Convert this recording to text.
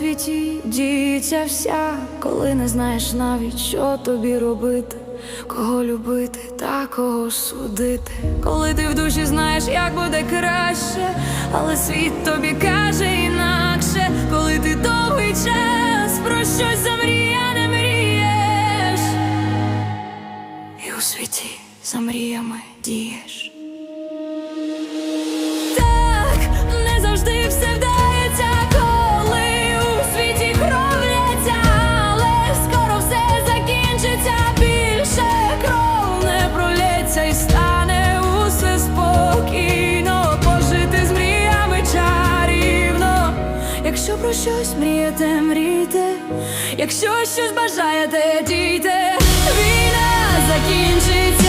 світі діється вся, коли не знаєш навіть, що тобі робити, кого любити та кого судити. Коли ти в душі знаєш, як буде краще, але світ тобі каже інакше, коли ти довгий час про щось замріяне мрієш, і у світі за мріями дієш. Якщо про щось мрієте, мрійте, якщо щось бажаєте, дійте, війна закінчиться.